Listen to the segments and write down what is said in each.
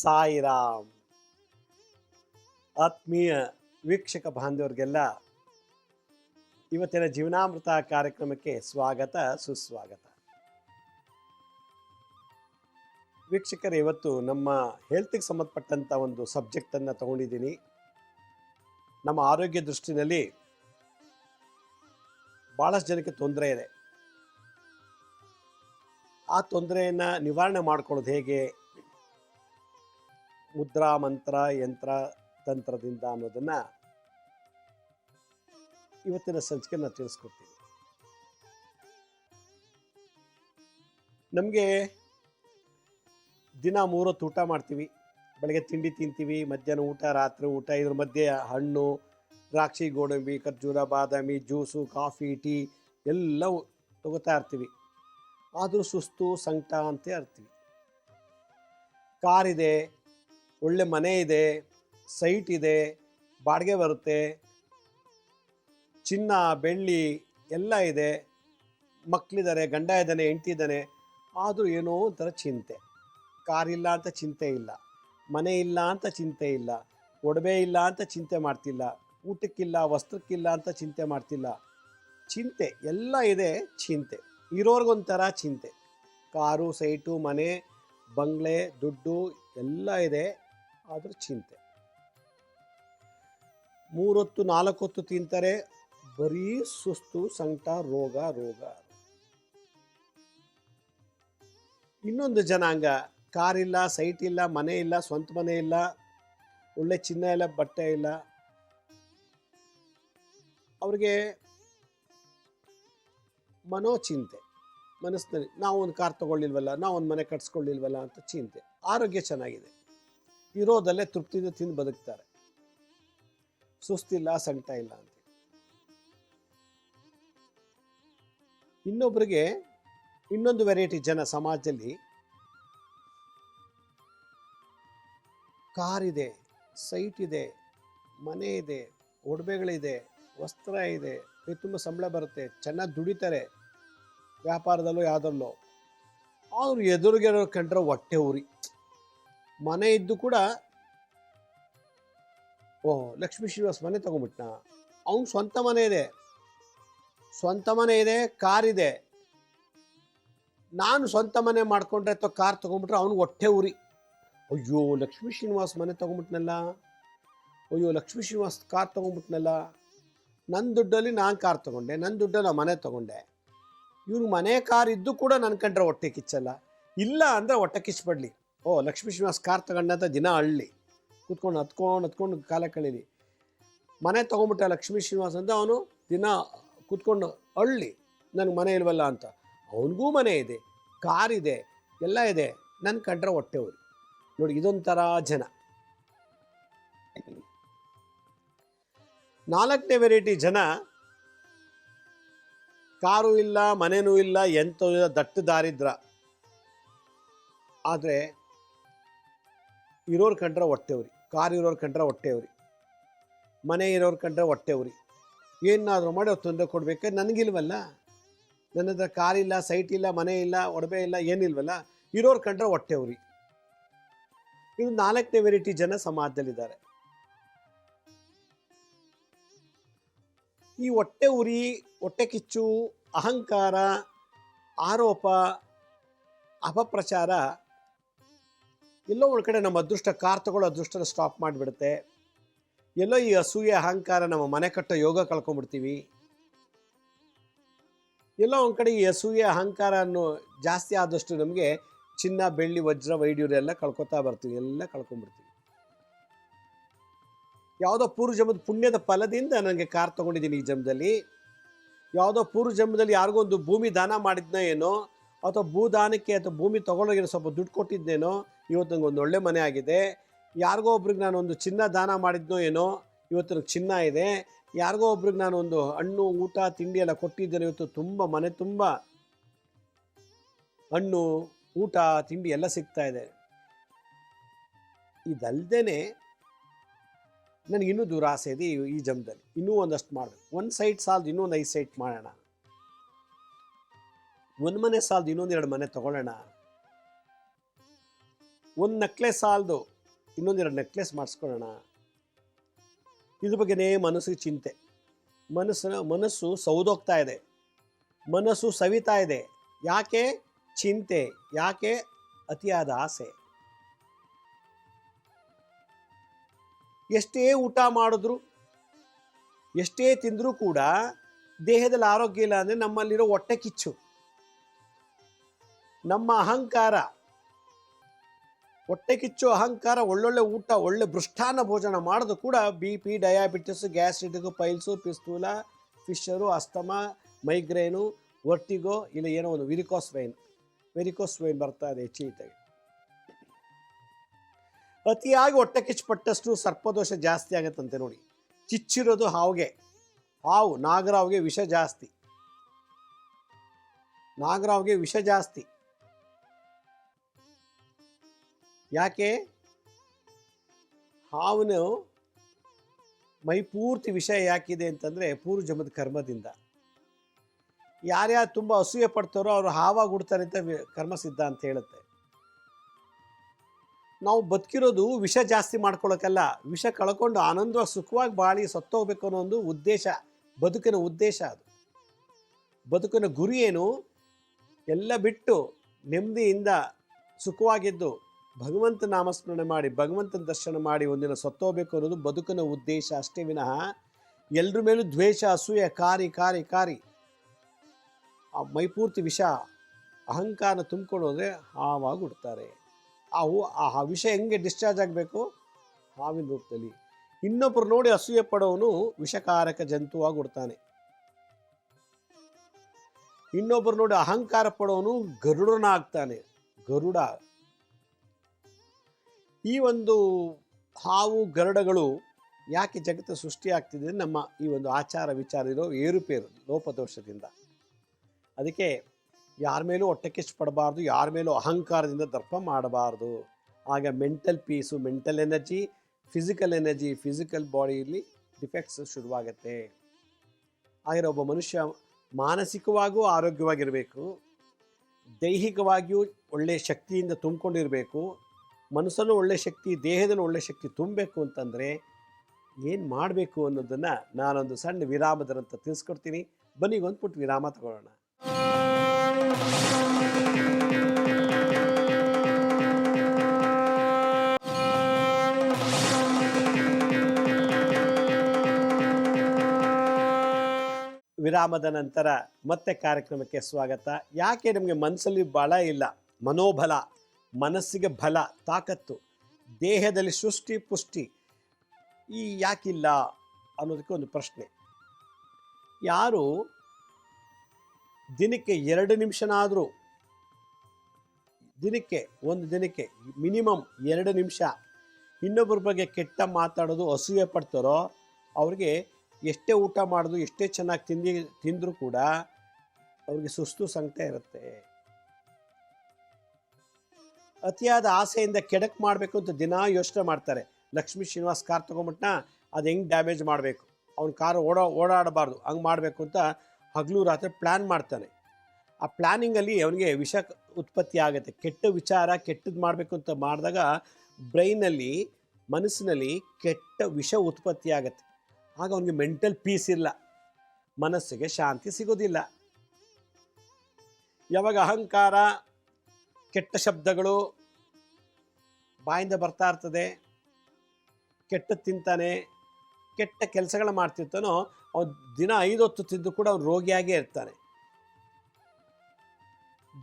ಸಾಯಿರಾಮ್. ಆತ್ಮೀಯ ವೀಕ್ಷಕ ಬಾಂಧವರಿಗೆಲ್ಲ, ಇವತ್ತಿನ ಜೀವನಾಮೃತ ಕಾರ್ಯಕ್ರಮಕ್ಕೆ ಸ್ವಾಗತ, ಸುಸ್ವಾಗತ. ವೀಕ್ಷಕರೇ, ಇವತ್ತು ನಮ್ಮ ಹೆಲ್ತ್ಗೆ ಸಂಬಂಧಪಟ್ಟಂಥ ಒಂದು ಸಬ್ಜೆಕ್ಟನ್ನು ತಗೊಂಡಿದ್ದೀನಿ. ನಮ್ಮ ಆರೋಗ್ಯ ದೃಷ್ಟಿನಲ್ಲಿ ಭಾಳಷ್ಟು ಜನಕ್ಕೆ ತೊಂದರೆ ಇದೆ. ಆ ತೊಂದರೆಯನ್ನು ನಿವಾರಣೆ ಮಾಡ್ಕೊಳ್ಳೋದು ಹೇಗೆ? ಮುದ್ರಾ ಮಂತ್ರ ಯಂತ್ರ, ತಂತ್ರದಿಂದ ಅನ್ನೋದನ್ನು ಇವತ್ತಿನ ಸಂಚಿಕೆ ನಾನು ತಿಳಿಸ್ಕೊಡ್ತೀನಿ. ನಮಗೆ ದಿನ ಮೂರೊತ್ತು ಊಟ ಮಾಡ್ತೀವಿ. ಬೆಳಗ್ಗೆ ತಿಂಡಿ ತಿಂತೀವಿ, ಮಧ್ಯಾಹ್ನ ಊಟ, ರಾತ್ರಿ ಊಟ, ಇದ್ರ ಮಧ್ಯೆ ಹಣ್ಣು, ದ್ರಾಕ್ಷಿ, ಗೋಡಂಬಿ, ಖರ್ಜೂರ, ಬಾದಾಮಿ, ಜ್ಯೂಸು, ಕಾಫಿ, ಟೀ ಎಲ್ಲ ತಗೋತಾ ಇರ್ತೀವಿ. ಆದರೂ ಸುಸ್ತು, ಸಂಕಟ ಅಂತ ಇರ್ತೀವಿ. ಕಾರಿದೆ ಒಳ್ಳೆ ಮನೆ ಇದೆ ಸೈಟ್ ಇದೆ, ಬಾಡಿಗೆ ಬರುತ್ತೆ, ಚಿನ್ನ, ಬೆಳ್ಳಿ ಎಲ್ಲ ಇದೆ. ಮಕ್ಕಳಿದ್ದಾರೆ ಗಂಡ ಇದ್ದಾನೆ, ಹೆಂಡತಿ ಇದ್ದಾನೆ, ಆದರೂ ಏನೋ ಒಂಥರ ಚಿಂತೆ. ಕಾರಿಲ್ಲ ಅಂತ ಚಿಂತೆ ಇಲ್ಲ, ಮನೆ ಇಲ್ಲ ಅಂತ ಚಿಂತೆ ಇಲ್ಲ, ಒಡವೆ ಇಲ್ಲ ಅಂತ ಚಿಂತೆ ಮಾಡ್ತಿಲ್ಲ, ಊಟಕ್ಕಿಲ್ಲ, ವಸ್ತ್ರಕ್ಕಿಲ್ಲ ಅಂತ ಚಿಂತೆ ಮಾಡ್ತಿಲ್ಲ. ಚಿಂತೆ, ಎಲ್ಲ ಇದೆ ಚಿಂತೆ, ಇರೋರ್ಗೊಂಥರ ಚಿಂತೆ. ಕಾರು ಸೈಟು ಮನೆ, ಬಂಗ್ಲೆ, ದುಡ್ಡು ಎಲ್ಲ ಇದೆ. ಆದರೂ ಚಿಂತೆ. ಮೂರೊತ್ತು ನಾಲ್ಕು ಹೊತ್ತು ತಿಂತಾರೆ, ಬರೀ ಸುಸ್ತು, ಸಂಕಟ, ರೋಗ ರೋಗ. ಇನ್ನೊಂದು ಜನಾಂಗ ಕಾರ್ ಇಲ್ಲ ಸೈಟ್ ಇಲ್ಲ, ಮನೆ ಇಲ್ಲ, ಸ್ವಂತ ಮನೆ ಇಲ್ಲ, ಒಳ್ಳೆ ಚಿನ್ನ ಇಲ್ಲ, ಬಟ್ಟೆ ಇಲ್ಲ. ಅವ್ರಿಗೆ ಮನೋಚಿಂತೆ, ಮನಸ್ಸಿನಲ್ಲಿ ನಾವು ಒಂದು ಕಾರ್ ತಗೊಳ್ಳಿಲ್ವಲ್ಲ ನಾವು ಒಂದು ಮನೆ ಕಟ್ಸ್ಕೊಳ್ಳಿಲ್ವಲ್ಲ ಅಂತ ಚಿಂತೆ. ಆರೋಗ್ಯ ಚೆನ್ನಾಗಿದೆ. ಇರೋದಲ್ಲೇ ತೃಪ್ತಿಯಿಂದ ತಿಂದು ಬದುಕ್ತಾರೆ. ಸುಸ್ತಿಲ್ಲ ಸಂಕಟ ಇಲ್ಲ ಅಂತ ಇನ್ನೊಬ್ಬರಿಗೆ ಇನ್ನೊಂದು ವೆರೈಟಿ ಜನ ಸಮಾಜದಲ್ಲಿ ಕಾರ್ ಇದೆ, ಸೈಟ್ ಇದೆ, ಮನೆ ಇದೆ, ಒಡವೆಗಳಿದೆ, ವಸ್ತ್ರ ಇದೆ ಕೈ ತುಂಬ ಸಂಬಳ ಬರುತ್ತೆ, ಚೆನ್ನಾಗಿ ದುಡಿತಾರೆ, ವ್ಯಾಪಾರದಲ್ಲೋ ಯಾವುದಲ್ಲೋ. ಅವ್ರು ಎದುರಿಗೆ ಕಂಡ್ರೆ ಹೊಟ್ಟೆ ಉರಿ. ಮನೆ ಇದ್ದು ಕೂಡ, ಓ, ಲಕ್ಷ್ಮೀ ಶ್ರೀನಿವಾಸ್ ಮನೆ ತಗೊಂಬಿಟ್ನ? ಅವನ ಸ್ವಂತ ಮನೆ ಇದೆ. ಸ್ವಂತ ಮನೆ ಇದೆ, ಕಾರ್ ಇದೆ. ನಾನು ಸ್ವಂತ ಮನೆ ಮಾಡ್ಕೊಂಡ್ರೆ ಅಥವಾ ಕಾರ್ ತಗೊಂಡ್ಬಿಟ್ರೆ ಅವ್ನಿಗೆ ಹೊಟ್ಟೆ ಉರಿ. ಅಯ್ಯೋ, ಲಕ್ಷ್ಮೀ ಶ್ರೀನಿವಾಸ್ ಮನೆ ತಗೊಂಡ್ಬಿಟ್ನಲ್ಲ ಅಯ್ಯೋ, ಲಕ್ಷ್ಮೀ ಶ್ರೀನಿವಾಸ್ ಕಾರ್ ತಗೊಂಡ್ಬಿಟ್ನಲ್ಲ ನನ್ನ ದುಡ್ಡಲ್ಲಿ ನಾನು ಕಾರ್ ತಗೊಂಡೆ ನನ್ನ ದುಡ್ಡಲ್ಲಿ ಮನೆ ತಗೊಂಡೆ. ಇವ್ನು ಮನೆ ಕಾರ್ ಇದ್ದು ಕೂಡ ನನ್ನ ಕಂಡ್ರೆ ಹೊಟ್ಟೆ ಕಿಚ್ಚಲ್ಲ. ಇಲ್ಲ ಅಂದರೆ ಹೊಟ್ಟೆ ಕಿಚ್ಪಡ್ಲಿ ಓ, ಲಕ್ಷ್ಮೀ ಶ್ರೀನಿವಾಸ್ ಕಾರ್ ತಗೊಂಡಂತ ದಿನ ಅಳ್ಳಿ ಕೂತ್ಕೊಂಡು ಹತ್ಕೊಂಡು ಹತ್ಕೊಂಡು ಕಾಲ ಕಳೀಲಿ. ಮನೆ ತೊಗೊಂಬಿಟ್ಟ ಲಕ್ಷ್ಮೀ ಶ್ರೀನಿವಾಸ್ ಅಂತ ಅವನು ದಿನ ಕೂತ್ಕೊಂಡು ಅಳ್ಳಿ ನನಗೆ ಮನೆ ಇಲ್ವಲ್ಲ ಅಂತ. ಅವನಿಗೂ ಮನೆ ಇದೆ, ಕಾರ್ ಇದೆ, ಎಲ್ಲ ಇದೆ. ನನ್ನ ಕಂಡ್ರೆ ಹೊಟ್ಟೆ ನೋಡಿ, ಇದೊಂಥರ ಜನ. ನಾಲ್ಕನೇ ವೆರೈಟಿ ಜನ. ಕಾರು ಇಲ್ಲ, ಮನೆನೂ ಇಲ್ಲ ಎಂಥ ದಟ್ಟ ದಾರಿದ್ರ. ಆದರೆ ಇರೋರು ಕಂಡ್ರೆ ಹೊಟ್ಟೆ ಉರಿ, ಕಾರ್ ಇರೋರು ಕಂಡ್ರೆ ಹೊಟ್ಟೆ ಉರಿ, ಮನೆ ಇರೋರು ಕಂಡ್ರೆ ಹೊಟ್ಟೆ ಉರಿ. ಏನಾದರೂ ಮಾಡಿ ಅವ್ರು ತೊಂದರೆ ಕೊಡಬೇಕು ನನಗಿಲ್ವಲ್ಲ? ನನ್ನ ಹತ್ರ ಕಾರ್ ಇಲ್ಲ ಸೈಟ್ ಇಲ್ಲ, ಮನೆ ಇಲ್ಲ, ಒಡವೆ ಇಲ್ಲ, ಏನಿಲ್ವಲ್ಲ, ಇರೋರು ಕಂಡ್ರೆ ಹೊಟ್ಟೆ ಉರಿ. ಇದು ನಾಲ್ಕನೇ ವೆರೈಟಿ ಜನ ಸಮಾಜದಲ್ಲಿದ್ದಾರೆ. ಈ ಹೊಟ್ಟೆ ಉರಿ, ಹೊಟ್ಟೆ ಕಿಚ್ಚು, ಅಹಂಕಾರ, ಆರೋಪ, ಅಪಪ್ರಚಾರ ಎಲ್ಲೋ ಒಂದು ಕಡೆ ನಮ್ಮ ಅದೃಷ್ಟ ಕಾರ್ ತಗೊಳ್ಳೋ ಅದೃಷ್ಟನ ಸ್ಟಾಪ್ ಮಾಡಿಬಿಡುತ್ತೆ. ಎಲ್ಲೋ ಈ ಅಸೂಯೆ, ಅಹಂಕಾರ ನಮ್ಮ ಮನೆ ಕಟ್ಟೋ ಯೋಗ ಕಳ್ಕೊಂಡ್ಬಿಡ್ತೀವಿ. ಎಲ್ಲೋ ಒಂದು ಕಡೆ ಈ ಅಸೂಯೆ, ಅಹಂಕಾರ ಅನ್ನೋ ಜಾಸ್ತಿ ಆದಷ್ಟು ನಮಗೆ ಚಿನ್ನ, ಬೆಳ್ಳಿ, ವಜ್ರ ವೈಡ್ಯೂರು ಎಲ್ಲ ಕಳ್ಕೊತಾ ಬರ್ತೀವಿ, ಎಲ್ಲ ಕಳ್ಕೊಂಡ್ಬಿಡ್ತೀವಿ. ಯಾವುದೋ ಪೂರ್ವ ಜನ್ಮದ ಪುಣ್ಯದ ಫಲದಿಂದ ನನಗೆ ಕಾರ್ ತಗೊಂಡಿದ್ದೀನಿ ಈ ಜನ್ಮದಲ್ಲಿ. ಯಾವುದೋ ಪೂರ್ವ ಜನ್ಮದಲ್ಲಿ ಯಾರಿಗೋ ಒಂದು ಭೂಮಿ ದಾನ ಮಾಡಿದ್ನ ಏನೋ ಅಥವಾ ಭೂದಾನಕ್ಕೆ ಅಥವಾ ಭೂಮಿ ತಗೊಳ್ಳೋಗಿರೋ ಸ್ವಲ್ಪ ದುಡ್ಡು ಕೊಟ್ಟಿದ್ದೇನೋ, ಇವತ್ತು ನಂಗೆ ಒಂದು ಒಳ್ಳೆ ಮನೆ ಆಗಿದೆ. ಯಾರಿಗೋ ಒಬ್ರಿಗೆ ನಾನು ಒಂದು ಚಿನ್ನ ದಾನ ಮಾಡಿದ್ನೋ ಏನೋ, ಇವತ್ತು ನನಗೆ ಚಿನ್ನ ಇದೆ. ಯಾರಿಗೋ ಒಬ್ರಿಗೆ ನಾನು ಒಂದು ಹಣ್ಣು, ಊಟ, ತಿಂಡಿ ಎಲ್ಲ ಕೊಟ್ಟಿದ್ದೇನೆ, ಇವತ್ತು ತುಂಬ ಮನೆ ತುಂಬ ಹಣ್ಣು, ಊಟ, ತಿಂಡಿ ಎಲ್ಲ ಸಿಗ್ತಾ ಇದೆ. ಇದಲ್ದೇನೆ ನನಗಿನ್ನೂ ದುರಾಸೆ ಇದೆ ಈ- ಈ ಜಮ್ದಲ್ಲಿ ಇನ್ನೂ ಒಂದಷ್ಟು ಮಾಡಬೇಕು. ಒಂದು ಸೈಟ್ ಸಾಲದು ಇನ್ನೂ ಒಂದು ಐದು ಸೈಟ್ ಮಾಡೋಣ. ಒಂದು ಮನೆ ಸಾಲದು ಇನ್ನೊಂದೆರಡು ಮನೆ ತಗೊಳ್ಳೋಣ. ಒಂದು ನೆಕ್ಲೆಸ್ ಸಾಲದು ಇನ್ನೊಂದೆರಡು ನೆಕ್ಲೆಸ್ ಮಾಡಿಸ್ಕೊಳ್ಳೋಣ. ಇದ್ರ ಬಗ್ಗೆನೇ ಮನಸ್ಸಿಗೆ ಚಿಂತೆ. ಮನಸ್ಸು ಮನಸ್ಸು ಸೌದೋಗ್ತಾ ಇದೆ. ಮನಸ್ಸು ಸವಿತಾ ಇದೆ. ಯಾಕೆ? ಚಿಂತೆ. ಯಾಕೆ? ಅತಿಯಾದ ಆಸೆ. ಎಷ್ಟೇ ಊಟ ಮಾಡಿದ್ರು, ಎಷ್ಟೇ ತಿಂದರೂ ಕೂಡ ದೇಹದಲ್ಲಿ ಆರೋಗ್ಯ ಇಲ್ಲ ಅಂದರೆ ನಮ್ಮಲ್ಲಿರೋ ಹೊಟ್ಟೆ ಕಿಚ್ಚು. ನಮ್ಮ ಅಹಂಕಾರ, ಹೊಟ್ಟೆ ಕಿಚ್ಚು ಅಹಂಕಾರ, ಒಳ್ಳೊಳ್ಳೆ ಊಟ, ಒಳ್ಳೆ ಬೃಷ್ಟಾನ್ನ ಭೋಜನ ಮಾಡೋದು ಕೂಡ B P diabetes gastritic piles fistula fissure asthma migraine vertigo ಇಲ್ಲ ಏನೋ ಒಂದು ವಿರಿಕೋಸ್ ವೈನ್ ವೆರಿಕೋಸ್ ವೈನ್ ಬರ್ತಾ ಇದೆ ಹೆಚ್ಚಿಗೆ ಅತಿಯಾಗಿ ಹೊಟ್ಟೆ ಕಿಚ್ಚು ಪಟ್ಟಷ್ಟು ಸರ್ಪದೋಷ ಜಾಸ್ತಿ ಆಗತ್ತಂತೆ ನೋಡಿ. ಚಿಚ್ಚಿರೋದು ಹಾವಿಗೆ. ಹಾವು ನಾಗರಾವ್ಗೆ ವಿಷ ಜಾಸ್ತಿ. ನಾಗರಾವ್ಗೆ ವಿಷ ಜಾಸ್ತಿ. ಯಾಕೆ? ಹಾವನು ಮೈ ಪೂರ್ತಿ ವಿಷಯ ಯಾಕಿದೆ ಅಂತಂದರೆ ಪೂರ್ವಜನ್ಮದ ಕರ್ಮದಿಂದ. ಯಾರ್ಯಾರು ತುಂಬ ಅಸೂಯೆ ಪಡ್ತಾರೋ ಅವರು ಹಾವಾಗಿ ಹುಡ್ತಾರೆ ಅಂತ ಕರ್ಮ ಸಿದ್ಧ ಅಂತ ಹೇಳುತ್ತೆ. ನಾವು ಬದುಕಿರೋದು ವಿಷ ಜಾಸ್ತಿ ಮಾಡ್ಕೊಳ್ಳೋಕ್ಕಲ್ಲ ವಿಷ ಕಳ್ಕೊಂಡು ಆನಂದವಾಗಿ ಸುಖವಾಗಿ ಬಾಳಿ ಸತ್ತೋಗ್ಬೇಕು ಅನ್ನೋ ಒಂದು ಉದ್ದೇಶ, ಬದುಕಿನ ಉದ್ದೇಶ ಅದು. ಬದುಕಿನ ಗುರಿ ಏನು? ಎಲ್ಲ ಬಿಟ್ಟು ನೆಮ್ಮದಿಯಿಂದ ಸುಖವಾಗಿದ್ದು ಭಗವಂತ ನಾಮಸ್ಮರಣೆ ಮಾಡಿ, ಭಗವಂತನ ದರ್ಶನ ಮಾಡಿ ಒಂದಿನ ಸತ್ತೋಗ್ಬೇಕು ಅನ್ನೋದು ಬದುಕಿನ ಉದ್ದೇಶ ಅಷ್ಟೇ ವಿನಃ ಎಲ್ಲರ ಮೇಲೂ ದ್ವೇಷ, ಅಸೂಯೆ, ಕಾರಿ ಕಾರಿ ಕಾರಿ. ಆ ಮೈಪೂರ್ತಿ ವಿಷ ಅಹಂಕಾರ ತುಂಬಿಕೊಂಡು ಹೋದರೆ ಹಾವಾಗಿ ಹುಡ್ತಾರೆ. ಆ ಹೂ, ಆ ವಿಷ ಹೆಂಗೆ ಡಿಸ್ಚಾರ್ಜ್ ಆಗಬೇಕು? ಹಾವಿನ ರೂಪದಲ್ಲಿ. ಇನ್ನೊಬ್ಬರು ನೋಡಿ ಅಸೂಯೆ ಪಡೋನು ವಿಷಕಾರಕ ಜಂತುವಾಗಿ ಹುಡ್ತಾನೆ. ಇನ್ನೊಬ್ಬರು ನೋಡಿ ಅಹಂಕಾರ ಪಡೋನು ಗರುಡನಾಗ್ತಾನೆ. ಗರುಡ. ಈ ಒಂದು ಹಾವು ಗರುಡಗಳು ಯಾಕೆ ಜಗತ್ತು ಸೃಷ್ಟಿಯಾಗ್ತಿದೆ ನಮ್ಮ ಈ ಒಂದು ಆಚಾರ ವಿಚಾರ ಇರೋ ಏರುಪೇರು ಲೋಪದೋಷದಿಂದ. ಅದಕ್ಕೆ ಯಾರ ಮೇಲೂ ಹೊಟ್ಟೆ ಕಿಚ್ಚು ಪಡಬಾರ್ದು, ಯಾರ ಮೇಲೂ ಅಹಂಕಾರದಿಂದ ದರ್ಪ ಮಾಡಬಾರ್ದು. ಆಗ mental peace mental energy physical energy physical ಬಾಡಿಯಲ್ಲಿ ಡಿಫೆಕ್ಟ್ಸ್ ಶುರುವಾಗುತ್ತೆ. ಹಾಗೆ ಒಬ್ಬ ಮನುಷ್ಯ ಮಾನಸಿಕವಾಗೂ ಆರೋಗ್ಯವಾಗಿರಬೇಕು, ದೈಹಿಕವಾಗಿಯೂ ಒಳ್ಳೆಯ ಶಕ್ತಿಯಿಂದ ತುಂಬಿಕೊಂಡಿರಬೇಕು ಮನಸ್ಸಲ್ಲೂ ಒಳ್ಳೆ ಶಕ್ತಿ, ದೇಹದಲ್ಲೂ ಒಳ್ಳೆ ಶಕ್ತಿ ತುಂಬಬೇಕು ಅಂತಂದರೆ ಏನು ಮಾಡಬೇಕು ಅನ್ನೋದನ್ನು ನಾನೊಂದು ಸಣ್ಣ ವಿರಾಮದರಂತ ತಿಳಿಸ್ಕೊಡ್ತೀನಿ. ಬನ್ನಿ ಒಂದು ಪುಟ್ಟು ವಿರಾಮ ತಗೊಳ್ಳೋಣ. ವಿರಾಮದ ನಂತರ ಮತ್ತೆ ಕಾರ್ಯಕ್ರಮಕ್ಕೆ ಸ್ವಾಗತ. ಯಾಕೆ ನಮಗೆ ಮನಸ್ಸಲ್ಲಿ ಬಲ ಇಲ್ಲ, ಮನೋಬಲ? ಮನಸ್ಸಿಗೆ ಬಲ, ತಾಕತ್ತು, ದೇಹದಲ್ಲಿ ಸೃಷ್ಟಿ ಪುಷ್ಟಿ, ಈ ಯಾಕಿಲ್ಲ ಅನ್ನೋದಕ್ಕೆ ಒಂದು ಪ್ರಶ್ನೆ. ಯಾರು ದಿನಕ್ಕೆ ಎರಡು ನಿಮಿಷನಾದರೂ, ದಿನಕ್ಕೆ ಒಂದು ದಿನಕ್ಕೆ ಮಿನಿಮಮ್ ಎರಡು ನಿಮಿಷ ಇನ್ನೊಬ್ಬರ ಬಗ್ಗೆ ಕೆಟ್ಟ ಮಾತಾಡೋದು, ಅಸೂಯೆ ಪಡ್ತಾರೋ, ಅವ್ರಿಗೆ ಎಷ್ಟೇ ಊಟ ಮಾಡೋದು ಎಷ್ಟೇ ಚೆನ್ನಾಗಿ ತಿಂದಿ, ತಿಂದರೂ ಕೂಡ ಅವ್ರಿಗೆ ಸುಸ್ತು ಸಂಕಟ ಇರುತ್ತೆ. ಅತಿಯಾದ ಆಸೆಯಿಂದ ಕೆಡಕ್ ಮಾಡಬೇಕು ಅಂತ ದಿನ ಯೋಚನೆ ಮಾಡ್ತಾರೆ. ಲಕ್ಷ್ಮೀ ಶ್ರೀನಿವಾಸ್ ಕಾರ್ ತೊಗೊಂಬಿಟ್ನ ಅದು ಹೆಂಗೆ ಡ್ಯಾಮೇಜ್ ಮಾಡಬೇಕು? ಅವ್ನ ಕಾರ್ ಓಡೋ, ಓಡಾಡಬಾರ್ದು, ಹಂಗೆ ಮಾಡಬೇಕು ಅಂತ ಹಗಲು ರಾತ್ರಿ ಪ್ಲ್ಯಾನ್ ಮಾಡ್ತಾನೆ. ಆ ಪ್ಲ್ಯಾನಿಂಗಲ್ಲಿ ಅವನಿಗೆ ವಿಷ ಉತ್ಪತ್ತಿ ಆಗುತ್ತೆ. ಕೆಟ್ಟ ವಿಚಾರ ಕೆಟ್ಟದ್ದು ಮಾಡಬೇಕು ಅಂತ ಮಾಡಿದಾಗ ಬ್ರೈನಲ್ಲಿ ಮನಸ್ಸಿನಲ್ಲಿ ಕೆಟ್ಟ ವಿಷ ಉತ್ಪತ್ತಿ ಆಗುತ್ತೆ. ಆಗ ಅವನಿಗೆ ಮೆಂಟಲ್ ಪೀಸ್ ಇಲ್ಲ. ಮನಸ್ಸಿಗೆ ಶಾಂತಿ ಸಿಗೋದಿಲ್ಲ. ಯಾವಾಗ ಅಹಂಕಾರ ಕೆಟ್ಟ ಶಬ್ದಗಳು ಬಾಯಿಂದ ಬರ್ತಾ ಇರ್ತದೆ. ಕೆಟ್ಟ ತಿಂತಾನೆ, ಕೆಟ್ಟ ಕೆಲಸಗಳು ಮಾಡ್ತಿರ್ತಾನೋ, ಅವ್ನು ದಿನ ಐದು ಹೊತ್ತು ತಿಂದು ಕೂಡ ಅವ್ನು ರೋಗಿಯಾಗೇ ಇರ್ತಾನೆ.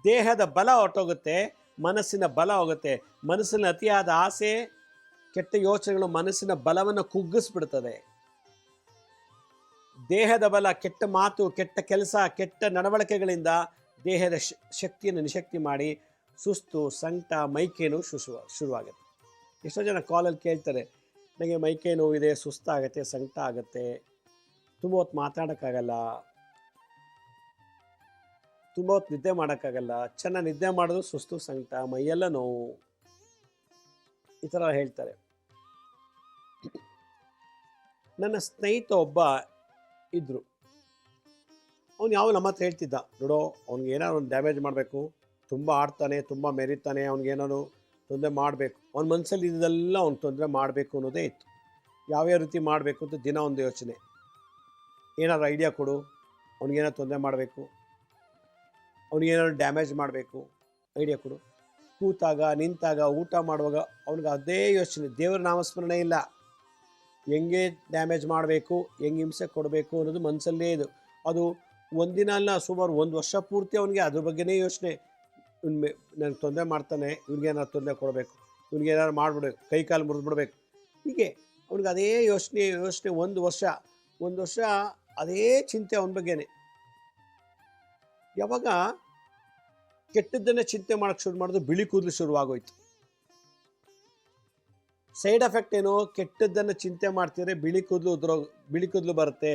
ದೇಹದ ಬಲ ಹೊರಟೋಗುತ್ತೆ, ಮನಸ್ಸಿನ ಬಲ ಹೋಗುತ್ತೆ. ಮನಸ್ಸಿನ ಅತಿಯಾದ ಆಸೆ, ಕೆಟ್ಟ ಯೋಚನೆಗಳು ಮನಸ್ಸಿನ ಬಲವನ್ನು ಕುಗ್ಗಿಸ್ಬಿಡ್ತದೆ. ದೇಹದ ಬಲ ಕೆಟ್ಟ ಮಾತು, ಕೆಟ್ಟ ಕೆಲಸ, ಕೆಟ್ಟ ನಡವಳಿಕೆಗಳಿಂದ ದೇಹದ ಶಕ್ತಿಯನ್ನು ನಿಶಕ್ತಿ ಮಾಡಿ ಸುಸ್ತು, ಸಂಕಟ ಮೈಕೈ ನೋವು ಶುಶು, ಶುರುವಾಗುತ್ತೆ. ಎಷ್ಟೋ ಜನ ಕಾಲಲ್ಲಿ ಕೇಳ್ತಾರೆ, ನನಗೆ ಮೈಕೈ ನೋವಿದೆ, ಸುಸ್ತಾಗತ್ತೆ, ಸಂಕಟ ಆಗುತ್ತೆ, ತುಂಬ ಹೊತ್ತು ಮಾತಾಡೋಕ್ಕಾಗಲ್ಲ, ತುಂಬ ಹೊತ್ತು ನಿದ್ದೆ ಮಾಡೋಕ್ಕಾಗಲ್ಲ, ಚೆನ್ನಾಗಿ ನಿದ್ದೆ ಮಾಡೋದು ಸುಸ್ತು, ಸಂಕಟ, ಮೈಯೆಲ್ಲ ನೋವು. ಈ ಥರ ಹೇಳ್ತಾರೆ. ನನ್ನ ಸ್ನೇಹಿತ ಒಬ್ಬ ಇದ್ದರು ಅವನು ಯಾವ ನಮ್ಮ ಹತ್ರ ಹೇಳ್ತಿದ್ದ. ನೋಡೋ, ಅವ್ನಿಗೆ ಏನಾದ್ರು ಒಂದು ಡ್ಯಾಮೇಜ್ ಮಾಡಬೇಕು ತುಂಬ ಆಡ್ತಾನೆ, ತುಂಬ ಮೆರಿತಾನೆ ಅವ್ನಿಗೇನಾದ್ರು ತೊಂದರೆ ಮಾಡಬೇಕು. ಅವ್ನ ಮನಸ್ಸಲ್ಲಿ ಇದೆಲ್ಲ ಅವ್ನು ತೊಂದರೆ ಮಾಡಬೇಕು ಅನ್ನೋದೇ ಇತ್ತು. ಯಾವ್ಯಾವ ರೀತಿ ಮಾಡಬೇಕು ಅಂತ ದಿನ ಒಂದು ಯೋಚನೆ. ಏನಾದ್ರು ಐಡಿಯಾ ಕೊಡು ಅವ್ನಿಗೇನಾದ್ರು ತೊಂದರೆ ಮಾಡಬೇಕು ಅವ್ನಿಗೇನಾದ್ರು ಡ್ಯಾಮೇಜ್ ಮಾಡಬೇಕು ಐಡಿಯಾ ಕೊಡು. ಕೂತಾಗ, ನಿಂತಾಗ, ಊಟ ಮಾಡುವಾಗ ಅವ್ನಿಗೆ ಅದೇ ಯೋಚನೆ, ದೇವರ ನಾಮಸ್ಮರಣೆ ಇಲ್ಲ. ಹೆಂಗೆ ಡ್ಯಾಮೇಜ್ ಮಾಡಬೇಕು, ಹೆಂಗೆ ಹಿಂಸೆ ಕೊಡಬೇಕು ಅನ್ನೋದು ಮನಸ್ಸಲ್ಲೇ ಇದು. ಅದು ಒಂದಿನ ಅಲ್ಲ, ಸುಮಾರು ಒಂದು ವರ್ಷ ಪೂರ್ತಿ ಅವನಿಗೆ ಅದ್ರ ಬಗ್ಗೆನೇ ಯೋಚನೆ. ಇವ್ನ ನನಗೆ ತೊಂದರೆ ಮಾಡ್ತಾನೆ ಇವ್ನಿಗೇನಾದ್ರು ತೊಂದರೆ ಕೊಡಬೇಕು ಇವ್ನಿಗೇನಾದ್ರು ಮಾಡಿಬಿಡ್ಬೇಕು ಕೈ ಕಾಲು ಮುರಿದ್ಬಿಡ್ಬೇಕು. ಹೀಗೆ ಅವ್ನಿಗೆ ಅದೇ ಯೋಚನೆ ಯೋಚನೆ ಒಂದು ವರ್ಷ ಒಂದು ವರ್ಷ ಅದೇ ಚಿಂತೆ ಅವನ ಬಗ್ಗೆನೇ. ಯಾವಾಗ ಕೆಟ್ಟದ್ದನ್ನೇ ಚಿಂತೆ ಮಾಡಕ್ಕೆ ಶುರು ಮಾಡಿದ್ರು ಬಿಳಿ ಕೂದಲು ಶುರುವಾಗೋಯ್ತು. ಸೈಡ್ ಎಫೆಕ್ಟ್ ಏನು, ಕೆಟ್ಟದ್ದನ್ನು ಚಿಂತೆ ಮಾಡ್ತಿದ್ರೆ ಬಿಳಿ ಕೂದಲು ಉದ್ರೋ ಬಿಳಿ ಕೂದಲು ಬರುತ್ತೆ,